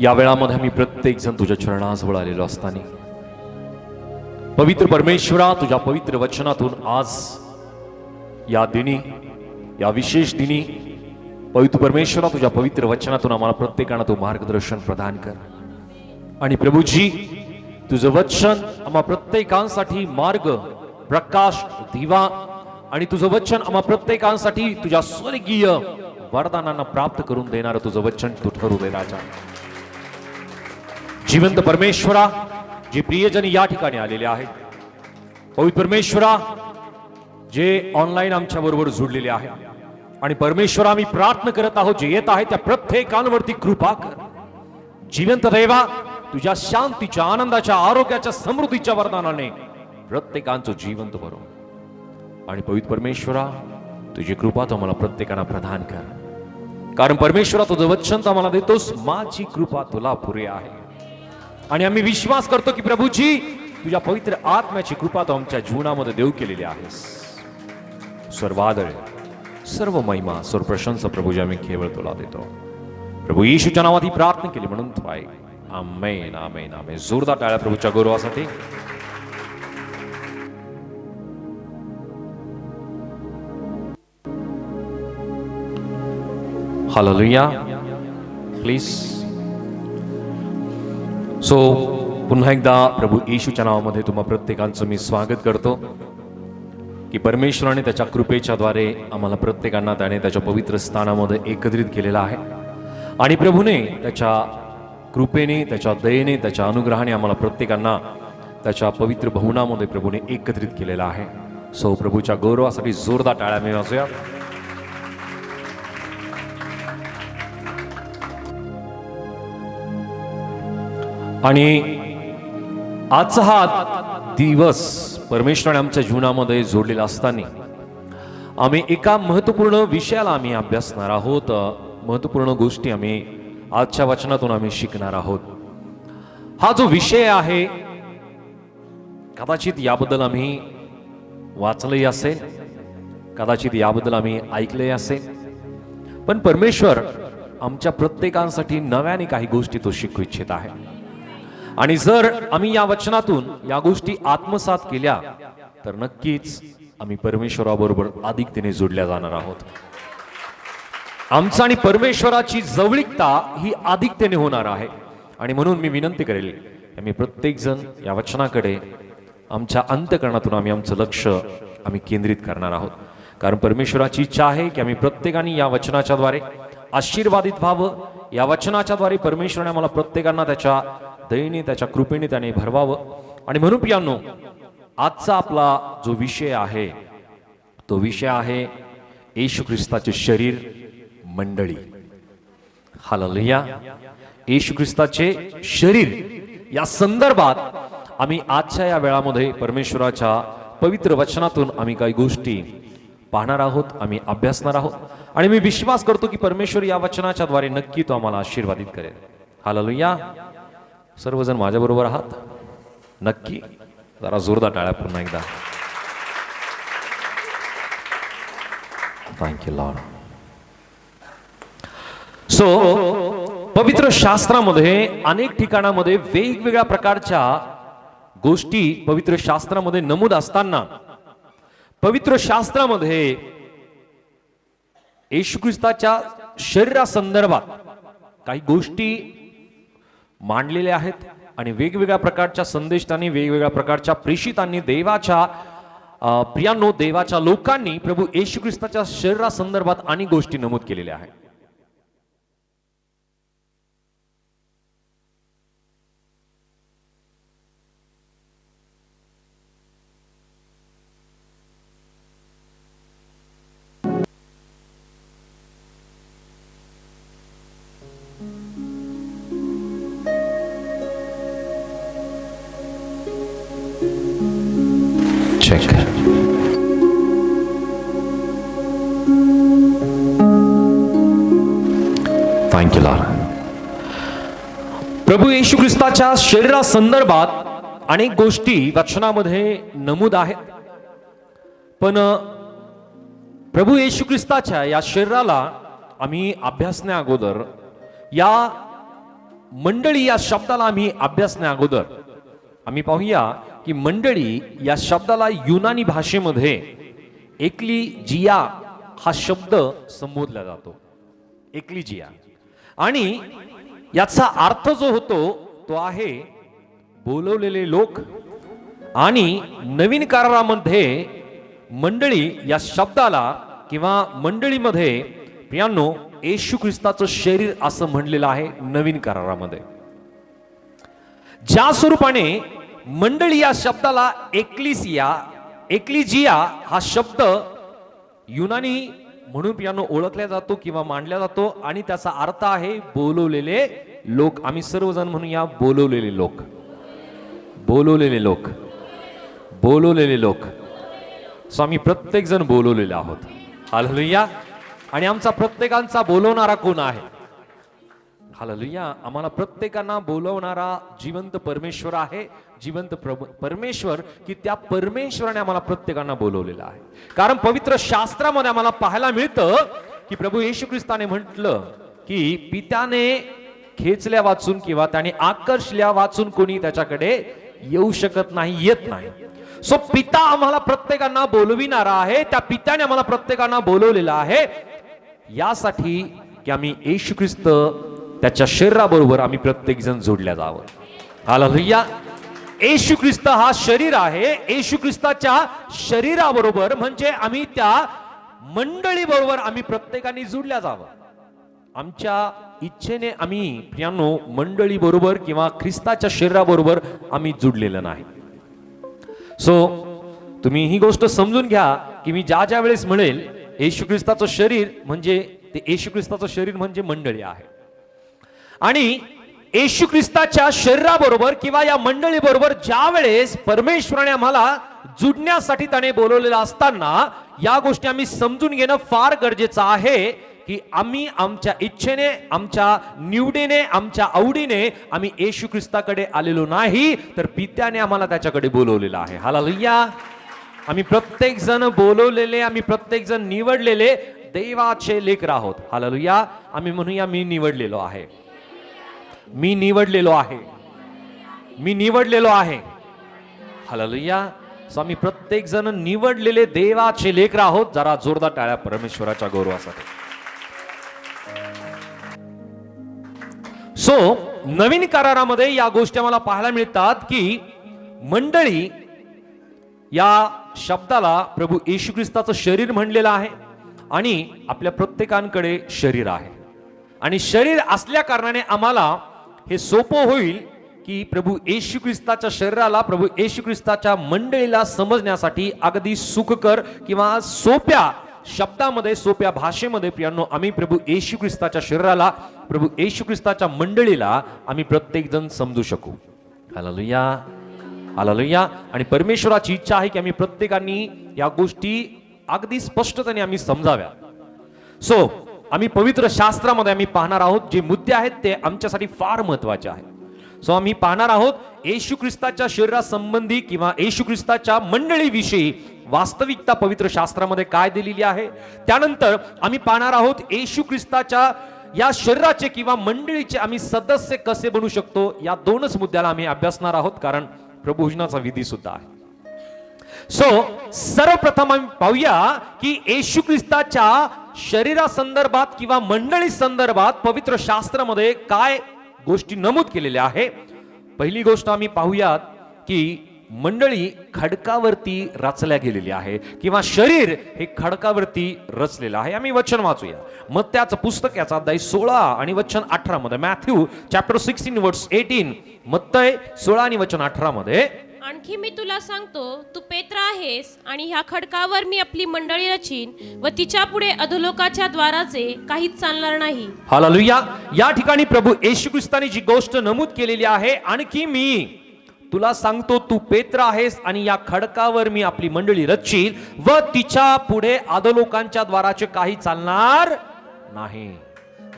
या वेळामध्ये आम्ही प्रत्येक जण तुझ्या चरणाजवळ आलेलो असताना. पवित्र परमेश्वरा तुझ्या पवित्र वचनातून आज या दिनी या विशेष दिनी पवित्र परमेश्वरा तुझ्या पवित्र वचनातून आम्हाला प्रत्येकानं तू मार्गदर्शन प्रदान कर. आणि प्रभूजी तुझं वचन आम्हा प्रत्येकांसाठी मार्ग प्रकाश दिवा आणि तुझं वचन आम्हा प्रत्येकांसाठी तुझ्या स्वर्गीय वरदानांना प्राप्त करून देणारं तुझं वचन तू ठरू दे राजा. जिवंत परमेश्वरा जे प्रियजन या ठिकाणी आलेले आहेत पवित्र परमेश्वरा जे ऑनलाईन आमच्या बरोबर जुडलेले आहे आणि परमेश्वरा आम्ही प्रार्थना करत आहोत जे येत आहे त्या प्रत्येकांवरती कृपा कर. जिवंत देवा तुझ्या शांतीच्या आनंदाच्या आरोग्याच्या समृद्धीच्या वरदानाने प्रत्येकांचं जिवंत भरो आणि पवित्र परमेश्वरा तुझी कृपा तो मला प्रत्येकाला प्रदान कर. कारण परमेश्वरा तुझं वचन तर मला देतोस माझी कृपा तुला पुरे आहे. आणि आम्ही विश्वास करतो की प्रभूजी तुझ्या पवित्र आत्म्याची कृपा तो आमच्या जीवनामध्ये देऊ केलेली आहेस. सर्वादळ सर्व महिमा सर्व प्रशंसा प्रभूजी आम्ही केवळ तुला देतो. प्रभू येशूच्या नावात ही प्रार्थना केली म्हणून तू आहे. आमेन आमेन आमेन. जोरदार टाळ्या प्रभूच्या गौरवासाठी. हालेलुया प्लीज सो पुन्हा एकदा प्रभू येशूच्या नावामध्ये तुम्हा प्रत्येकांचं मी स्वागत करतो. की परमेश्वराने त्याच्या कृपेच्याद्वारे आम्हाला प्रत्येकांना त्याने त्याच्या पवित्र स्थानामध्ये एकत्रित केलेलं आहे. आणि प्रभूने त्याच्या कृपेने त्याच्या दयेने त्याच्या अनुग्रहाने आम्हाला प्रत्येकांना त्याच्या पवित्र भवनामध्ये प्रभूने एकत्रित केलेलं आहे. सो प्रभूच्या गौरवासाठी जोरदार टाळ्या मी आणि आजचा हा दिवस परमेश्वराने आमच्या जीवनामध्ये जोडलेला असताना आम्ही एका महत्त्वपूर्ण विषयाला आम्ही अभ्यासणार आहोत. महत्त्वपूर्ण गोष्टी आम्ही आजच्या वचनातून आम्ही शिकणार आहोत. हा जो विषय आहे कदाचित याबद्दल आम्ही वाचलंही असेल कदाचित याबद्दल आम्ही ऐकलंही असेल. पण परमेश्वर आमच्या प्रत्येकांसाठी नव्याने काही गोष्टी तो शिकू इच्छित आहे. आणि जर आम्ही या वचनातून या गोष्टी आत्मसात केल्या तर नक्कीच आम्ही परमेश्वराबरोबर अधिकतेने जोडल्या जाणार आहोत. आमचं आणि परमेश्वराची जवळीकता ही अधिकतेने होणार आहे. आणि म्हणून मी विनंती करेल आम्ही प्रत्येक जण या वचनाकडे आमच्या अंतकरणातून आम्ही आमचं लक्ष आम्ही केंद्रित करणार आहोत. कारण परमेश्वराची इच्छा आहे की आम्ही प्रत्येकाने या वचनाच्या द्वारे आशीर्वादित व्हावं. या वचनाच्या द्वारे परमेश्वराने आम्हाला प्रत्येकांना त्याच्या दयेने त्याच्या कृपेने त्याने भरवावं. आणि म्हणून पियानो आजचा आपला जो विषय आहे तो विषय आहे येशू ख्रिस्ताचे शरीर मंडळी. हालेलुया. येशू ख्रिस्ताचे शरीर. या संदर्भात आम्ही आजच्या या वेळामध्ये परमेश्वराच्या पवित्र वचनातून आम्ही काही गोष्टी पाहणार आहोत आम्ही अभ्यासणार आहोत. आणि मी विश्वास करतो की परमेश्वर या वचनाच्या द्वारे नक्की तो आम्हाला आशीर्वादित करेल. हालेलुया. सर्वजण माझ्याबरोबर आहात. नक्की जरा जोरदार टाळ्या पुन्हा एकदा. थँक्यू लॉर्ड सो पवित्र शास्त्रामध्ये अनेक ठिकाणामध्ये वेगवेगळ्या प्रकारच्या गोष्टी पवित्र शास्त्रामध्ये नमूद असताना पवित्र शास्त्रामध्ये येशू ख्रिस्ताच्या शरीरासंदर्भात काही गोष्टी मांडलेले आहेत आणि वेगवेगळ्या प्रकारच्या संदेशांनी वेगवेगळ्या प्रकारच्या प्रेषितांनी देवाच्या प्रियांनो देवाच्या लोकांनी प्रभू येशू ख्रिस्ताच्या शरीरासंदर्भात अनेक गोष्टी नमूद केलेल्या आहेत. Check. थँक्यू लॉर्ड प्रभू येशू ख्रिस्ताच्या शरीरा संदर्भात अनेक गोष्टी वचनामध्ये नमूद आहेत पण प्रभू येशू ख्रिस्ताच्या या शरीराला आम्ही अभ्यासण्या अगोदर या मंडळी या शब्दाला आम्ही अभ्यासण्या अगोदर आम्ही पाहूया की मंडळी या शब्दाला युनानी भाषेमध्ये एकली जिया हा शब्द संबोधला जातो. एकली जिया. आणि याचा अर्थ जो होतो तो आहे बोलवलेले लोक आणि नवीन करारामध्ये मंडळी या शब्दाला किंवा मंडळीमध्ये प्रियांनो येशू ख्रिस्ताचं शरीर असं म्हणलेलं आहे नवीन करारामध्ये. ज्या स्वरूपाने मंडळी या शब्दाला एकलिसिया एकलिजिया हा शब्द युनानी म्हणून पियानो ओळखला जातो किंवा मांडला जातो आणि त्याचा अर्थ आहे बोलवलेले लोक. आम्ही सर्वजण म्हणूया बोलवलेले लोक. बोलवलेले लोक. बोलवलेले लोक. सो आम्ही प्रत्येक जण बोलवलेले आहोत. हाललुया आणि आमचा प्रत्येकांचा बोलवणारा कोण आहे? हाललुया. आम्हाला प्रत्येकांना बोलवणारा जिवंत परमेश्वर आहे. जिवंत परमेश्वर की त्या परमेश्वराने आम्हाला प्रत्येकांना बोलवलेलं आहे. कारण पवित्र शास्त्रामध्ये आम्हाला पाहायला मिळतं की प्रभू येशू ख्रिस्ताने म्हटलं की पित्याने खेचल्या वाचून किंवा त्याने आकर्षल्या वाचून कोणी त्याच्याकडे येऊ शकत नाही येत नाही. सो पिता आम्हाला प्रत्येकांना बोलविणारा आहे. त्या पित्याने आम्हाला प्रत्येकांना बोलवलेलं आहे. यासाठी की आम्ही येशू ख्रिस्त त्याच्या शरीराबरोबर आम्ही प्रत्येकजण जोडल्या जावं. हालेलुया. येशू ख्रिस्त हा शरीर आहे. येशू ख्रिस्ताच्या शरीराबरोबर म्हणजे आम्ही त्या मंडळी बरोबर आम्ही प्रत्येकाने जुडल्या जावं. आमच्या इच्छेने आम्ही प्रियानो मंडळी बरोबर किंवा ख्रिस्ताच्या शरीराबरोबर आम्ही जुडलेलं नाही. सो तुम्ही ही गोष्ट समजून घ्या की मी ज्या ज्या वेळेस म्हणेल येशू ख्रिस्ताचं शरीर म्हणजे ते येशू ख्रिस्ताचं शरीर म्हणजे मंडळी आहे. आणि येशू ख्रिस्ताच्या शरीराबरोबर किंवा या मंडळीबरोबर ज्या वेळेस परमेश्वराने आम्हाला जुडण्यासाठी त्याने बोलवलेलं असताना या गोष्टी आम्ही समजून घेणं फार गरजेचं आहे की आम्ही आमच्या इच्छेने आमच्या निवडीने आमच्या आवडीने आम्ही येशू ख्रिस्ताकडे आलेलो नाही तर पित्याने आम्हाला त्याच्याकडे बोलवलेलं आहे. हालालुया. आम्ही प्रत्येक जण बोलवलेले आम्ही प्रत्येक जण निवडलेले देवाचे लेकर आहोत. हालालुया. आम्ही म्हणूया मी निवडलेलो आहे. मी निवडलेलो आहे. मी निवडलेलो आहे. हललुया. सो आम्ही प्रत्येक जण निवडलेले देवाचे लेकर आहोत. जरा जोरदार टाळ्या परमेश्वराच्या गौरवासाठी. सो नवीन करारामध्ये या गोष्टी आम्हाला पाहायला मिळतात की मंडळी या शब्दाला प्रभू येशू ख्रिस्ताचं शरीर म्हणलेलं आहे आणि आपल्या प्रत्येकांकडे शरीर आहे. आणि शरीर असल्या कारणाने आम्हाला हे सोपं होईल की प्रभू येशू ख्रिस्ताच्या शरीराला प्रभू येशू ख्रिस्ताच्या मंडळीला समजण्यासाठी अगदी सुखकर किंवा सोप्या शब्दामध्ये सोप्या भाषेमध्ये प्रियांनो आम्ही प्रभू येशू ख्रिस्ताच्या शरीराला प्रभू येशू ख्रिस्ताच्या मंडळीला आम्ही प्रत्येकजण समजू शकू. हालेलुया. हालेलुया. आणि परमेश्वराची इच्छा आहे की आम्ही प्रत्येकाने या गोष्टी अगदी स्पष्टतेने आम्ही समजाव्या. सो आम्ही पवित्र शास्त्रामध्ये आम्ही पाहणार आहोत जे मुद्दे आहेत ते आमच्यासाठी फार महत्त्वाचे आहेत. सो आम्ही पाहणार आहोत येशू ख्रिस्ताच्या शरीरासंबंधी किंवा येशू ख्रिस्ताच्या मंडळीविषयी वास्तविकता पवित्र शास्त्रामध्ये काय दिलेली आहे? त्यानंतर आम्ही पाहणार आहोत येशू ख्रिस्ताच्या या शरीराचे किंवा मंडळीचे आम्ही सदस्य कसे बनू शकतो? या दोनच मुद्द्याला आम्ही अभ्यासणार आहोत कारण प्रभूजनाचा विधी सुद्धा आहे. सो सर्वप्रथम आम्ही पाहूया की येशू ख्रिस्ताच्या शरीरा संदर्भात किंवा मंडळी संदर्भात पवित्र शास्त्रामध्ये काय गोष्टी नमूद केलेल्या आहे? पहिली गोष्ट आम्ही पाहूयात की मंडळी खडकावरती रचल्या गेलेली आहे किंवा शरीर हे खडकावरती रचलेलं आहे. आम्ही वचन वाचूया. मग त्याचं पुस्तक याचा अध्याय सोळा आणि वचन अठरा मध्ये Matthew chapter sixteen words eighteen मत्तय सोळा आणि वचन अठरा मध्ये आणखी मी तुला सांगतो तू पेत्र आहेस आणि ह्या खडकावर मी आपली मंडळी रचीन व तिच्या पुढे अधोलोकाच्या द्वाराचे काहीच चालणार नाही. हालेलुया. या ठिकाणी प्रभू येशू ख्रिस्ताने जी गोष्ट नमूद केलेली आहे आणखी मी तुला सांगतो तू पेत्र आहेस आणि या खडकावर मी आपली मंडळी रचील व तिच्या पुढे आदलोकांच्या द्वाराचे काही चालणार नाही.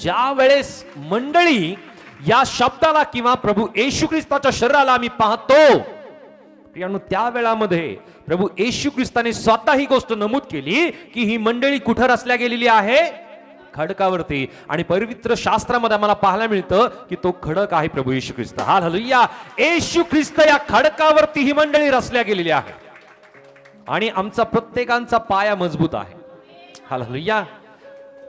ज्या वेळेस मंडळी या शब्दाला किंवा प्रभू येशू ख्रिस्ताच्या शरीराला आम्ही पाहतो प्रियानो त्या वेळामध्ये प्रभू येशू ख्रिस्ताने स्वतः ही गोष्ट नमूद केली की ही मंडळी कुठं रचल्या गेलेली आहे? खडकावरती. आणि पवित्र शास्त्रामध्ये आम्हाला पाहायला मिळतं की तो खडक आहे प्रभू येशू ख्रिस्त. हा हलुया येशू ख्रिस्त या खडकावरती ही मंडळी रचल्या गेलेली आहे. आणि आमचा प्रत्येकांचा पाया मजबूत आहे. हालेलुया.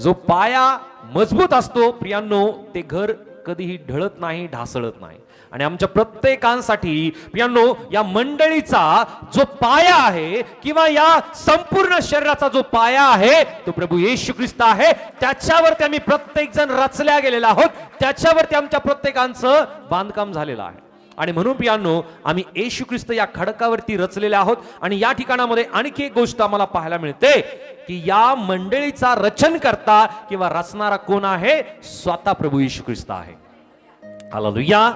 जो पाया मजबूत असतो प्रियांनो ते घर कधीही ढळत नाही ढासळत नाही. आणि आमच्या प्रत्येकांसाठी पियानो या मंडळीचा जो पाया आहे किंवा या संपूर्ण शरीराचा जो पाया आहे तो प्रभू येशू ख्रिस्त आहे. त्याच्यावरती आम्ही प्रत्येक जण रचल्या गेलेला आहोत. त्याच्यावरती आमच्या प्रत्येकांचं बांधकाम झालेलं आहे. आणि म्हणून पियानो आम्ही येशू ख्रिस्त या खडकावरती रचलेले आहोत आणि या ठिकाणामध्ये आणखी एक गोष्ट आम्हाला पाहायला मिळते की या मंडळीचा रचन करता किंवा रचणारा कोण आहे? स्वतः प्रभू येशू ख्रिस्त आहे. हालेलुया.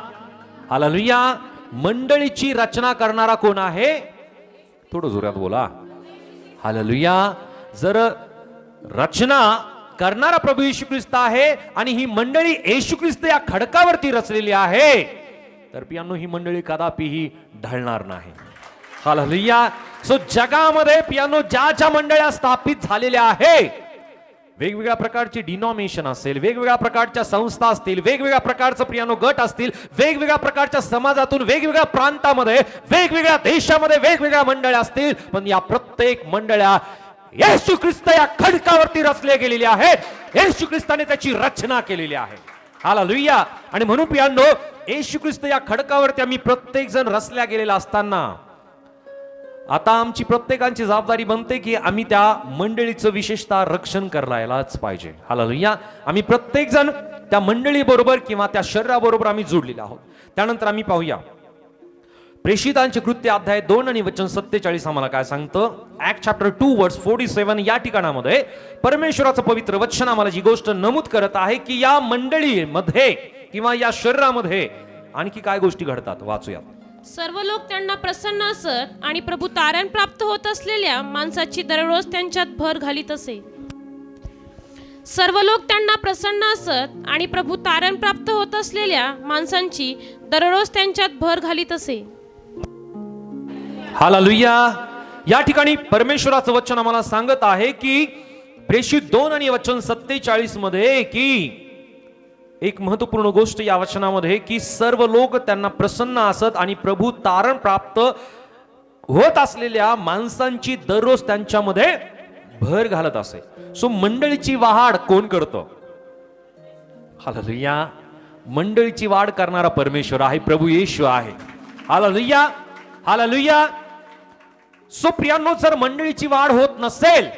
हालेलुया. मंडळीची रचना करणारा कोण आहे? थोडं जोरात बोला. हालेलुया. जर रचना करणारा प्रभू येशू ख्रिस्त आहे आणि ही मंडळी येशू ख्रिस्त या खडकावरती रचलेली आहे तर पियानो ही मंडळी कदापिही ढळणार नाही. हालेलुया. सो जगामध्ये पियानो ज्या ज्या मंडळ्या स्थापित झालेल्या आहे वेगवेगळ्या प्रकारची डिनॉमिनेशन असेल वेगवेगळ्या प्रकारच्या संस्था असतील वेगवेगळ्या प्रकारचं पियानो गट असतील वेगवेगळ्या प्रकारच्या समाजातून वेगवेगळ्या प्रांतामध्ये वेगवेगळ्या देशामध्ये वेगवेगळ्या मंडळ्या असतील पण या प्रत्येक मंडळ्या येशू ख्रिस्त या खडकावरती रचले गेलेले आहेत. येशू ख्रिस्ताने त्याची रचना केलेली आहे. हाला लुया आणि म्हणून पियांनो येशू ख्रिस्त या खडकावरती आम्ही प्रत्येक जण रचल्या गेलेला असताना आता आमची प्रत्येकांची जबाबदारी बनते की आम्ही त्या मंडळीचं विशेषतः रक्षण करायलाच पाहिजे. हालेलुया आम्ही प्रत्येक जण त्या मंडळीबरोबर किंवा त्या शरीराबरोबर आम्ही जोडलेले आहोत. त्यानंतर आम्ही पाहूया. प्रेषितांचे कृत्य अध्याय दोन आणि वचन सत्तेचाळीस आम्हाला काय सांगतं? Act chapter two words forty seven या ठिकाणामध्ये परमेश्वराचं पवित्र वचन आम्हाला जी गोष्ट नमूद करत आहे की या मंडळीमध्ये किंवा या शरीरामध्ये आणखी काय गोष्टी घडतात? वाचूयात सर्व लोक त्यांना प्रसन्न असत आणि प्रभू तारण प्राप्त होत असलेल्या माणसाची दररोज त्यांच्यात भर घालीत असे. सर्व लोक त्यांना प्रसन्न असत आणि प्रभू तारण प्राप्त होत असलेल्या माणसांची दररोज त्यांच्यात भर घालीत असे. हालालुया. या ठिकाणी परमेश्वराचं वचन आम्हाला सांगत आहे की प्रेषित दोन आणि वचन सत्तेचाळीसमध्ये की एक महत्त्वपूर्ण गोष्ट या वचनामध्ये की सर्व लोक त्यांना प्रसन्न असत आणि प्रभू तारण प्राप्त होत असलेल्या माणसांची दररोज त्यांच्यामध्ये भर घालत असे. सो मंडळीची वाढ कोण करतो? हालेलुया. मंडळीची वाढ करणारा परमेश्वर आहे प्रभू येशू आहे. हालेलुया. हालेलुया. सो प्रियांनो जर मंडळीची वाढ होत नसेल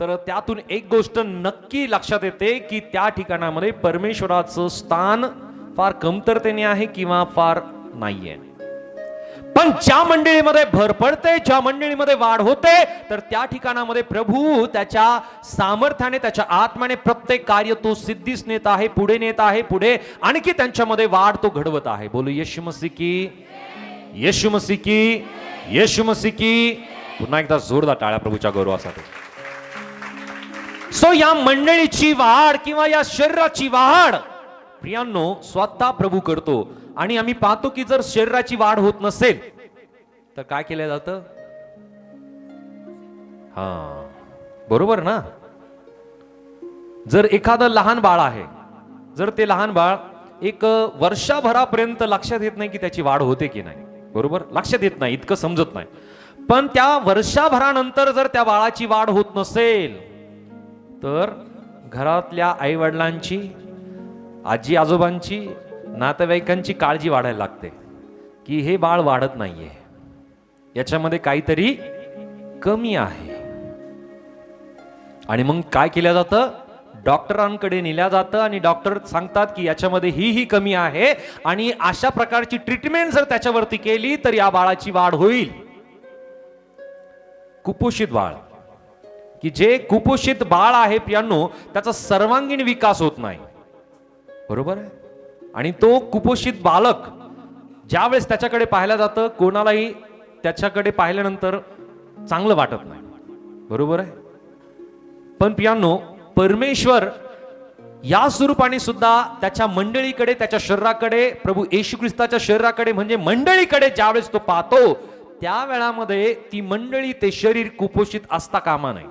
तर त्यातून एक गोष्ट नक्की लक्षात येते की त्या ठिकाणामध्ये परमेश्वराचं स्थान फार कमतरतेने आहे किंवा फार नाहीये. पण ज्या मंडळीमध्ये भर पडते ज्या मंडळीमध्ये वाढ होते तर त्या ठिकाणामध्ये प्रभू त्याच्या सामर्थ्याने त्याच्या आत्म्याने प्रत्येक कार्य तो सिद्धीस नेत आहे पुढे नेत आहे पुढे आणखी त्यांच्यामध्ये वाढ तो घडवत आहे. बोलू यशु मसीह की येशू की येशू मसीह की पुन्हा एकदा जोरदार टाळ्या प्रभूच्या गौरवासाठी. सो या मंडळीची वाढ किंवा या शरीराची वाढ प्रियांनो स्वतः प्रभू करतो. आणि आम्ही पाहतो की जर शरीराची वाढ होत नसेल तर काय केलं जातं? हा बरोबर ना? जर एखादं लहान बाळ आहे जर ते लहान बाळ एक वर्षाभरापर्यंत लक्षात येत नाही की त्याची वाढ होते की नाही बरोबर? लक्षात येत नाही इतकं समजत नाही. पण त्या वर्षाभरानंतर जर त्या बाळाची वाढ होत नसेल तर घरातल्या आई वडिलांची आजी आजोबांची नातेवाईकांची काळजी वाढायला लागते की हे बाळ वाढत नाहीये. याच्यामध्ये काहीतरी कमी आहे. आणि मग काय केलं जातं? डॉक्टरांकडे नेल्या जातं आणि डॉक्टर सांगतात की याच्यामध्ये ही ही कमी आहे आणि अशा प्रकारची ट्रीटमेंट जर त्याच्यावरती केली तर या बाळाची वाढ होईल. कुपोषित बाळ. की जे कुपोषित बाळ आहे प्रियांनो त्याचा सर्वांगीण विकास होत नाही. बरोबर आहे? आणि तो कुपोषित बालक ज्यावेळेस त्याच्याकडे पाहिलं जातं कोणालाही त्याच्याकडे पाहिल्यानंतर चांगलं वाटत नाही. बरोबर आहे? पण पियानो परमेश्वर या स्वरूपाने सुद्धा त्याच्या मंडळीकडे त्याच्या शरीराकडे प्रभू येशू ख्रिस्ताच्या शरीराकडे म्हणजे मंडळीकडे ज्यावेळेस तो पाहतो त्या वेळामध्ये ती मंडळी ते शरीर कुपोषित असता कामा नये.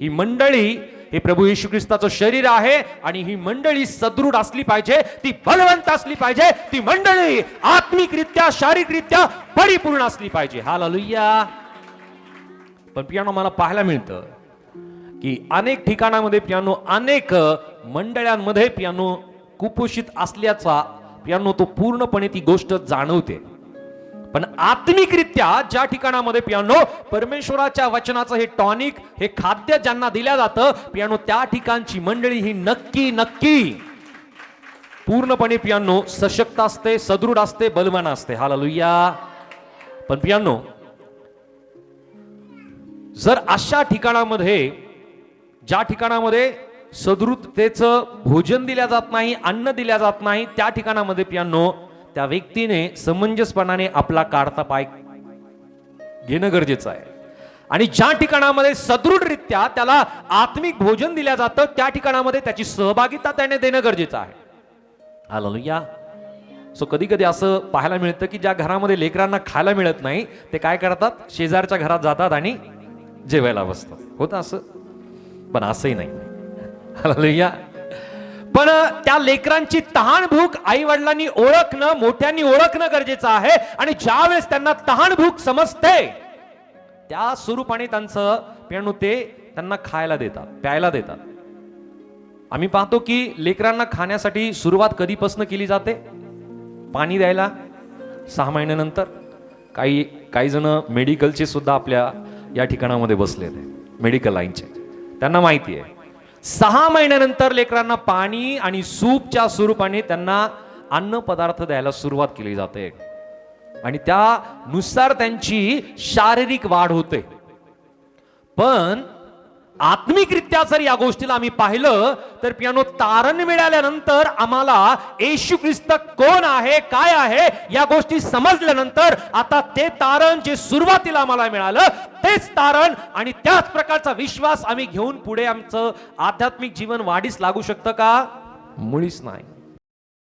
ही मंडळी हे प्रभू येशू ख्रिस्ताचं शरीर आहे आणि ही मंडळी सदृढ असली पाहिजे ती बलवंत असली पाहिजे ती मंडळी आत्मिकरित्या शारीरिकरित्या परिपूर्ण असली पाहिजे. हा हालेलुया. पण पियानो मला पाहायला मिळतं की अनेक ठिकाणामध्ये पियानो अनेक मंडळांमध्ये पियानो कुपोषित असल्याचा पियानो तो पूर्णपणे ती गोष्ट जाणवते. पण आत्मिकरित्या ज्या ठिकाणामध्ये पियानो परमेश्वराच्या वचनाचं हे टॉनिक हे खाद्य ज्यांना दिल्या जातं पियानो त्या ठिकाणची मंडळी ही नक्की नक्की पूर्णपणे पियानो सशक्त असते सदृढ असते बलवान असते. हा हालेलुया. पण पियानो जर अशा ठिकाणामध्ये ज्या ठिकाणामध्ये सदृढतेचं भोजन दिल्या जात नाही अन्न दिल्या जात नाही त्या ठिकाणामध्ये पियानो त्या व्यक्तीने समंजसपणाने आपला काढता पाय घेणं गरजेचं आहे. आणि ज्या ठिकाणामध्ये सदृढरित्या त्याला आत्मिक भोजन दिल्या जातं त्या ठिकाणामध्ये त्याची सहभागिता त्याने देणं गरजेचं आहे. आलो या सो कधी कधी असं पाहायला मिळतं की ज्या घरामध्ये लेकरांना खायला मिळत नाही ते काय करतात? शेजारच्या घरात जातात आणि जेवायला बसतात. होतं असं? पण असंही नाही. पण त्या लेकरांची तहान भूक आई वडिलांनी ओळखणं मोठ्यांनी ओळखणं गरजेचं आहे आणि ज्या वेळेस त्यांना तहान भूक समजते त्या स्वरूपाने त्यांचं पेणू ते त्यांना खायला देतात प्यायला देतात. आम्ही पाहतो की लेकरांना खाण्यासाठी सुरुवात कधीपासून केली जाते? पाणी द्यायला सहा महिन्यानंतर. काही काही जण मेडिकलचे सुद्धा आपल्या या ठिकाणामध्ये बसलेले मेडिकल लाईनचे त्यांना माहिती आहे. सहा महिन्यानंतर लेकरांना पाणी आणि सूपच्या स्वरूपाने त्यांना अन्न पदार्थ द्यायला सुरुवात केली जाते. आणि त्यानुसार त्यांची शारीरिक वाढ होते. पण आत्मिकरित्या जर या गोष्टीला आम्ही पाहिलं तर पियानो तारण मिळाल्यानंतर आम्हाला येशू ख्रिस्त कोण आहे काय आहे या गोष्टी समजल्यानंतर आता ते तारण जे सुरुवातीला आम्हाला मिळालं तेच तारण आणि त्याच प्रकारचा विश्वास आम्ही घेऊन पुढे आमचं आध्यात्मिक जीवन वाढीस लागू शकतं का? मुळीच नाही.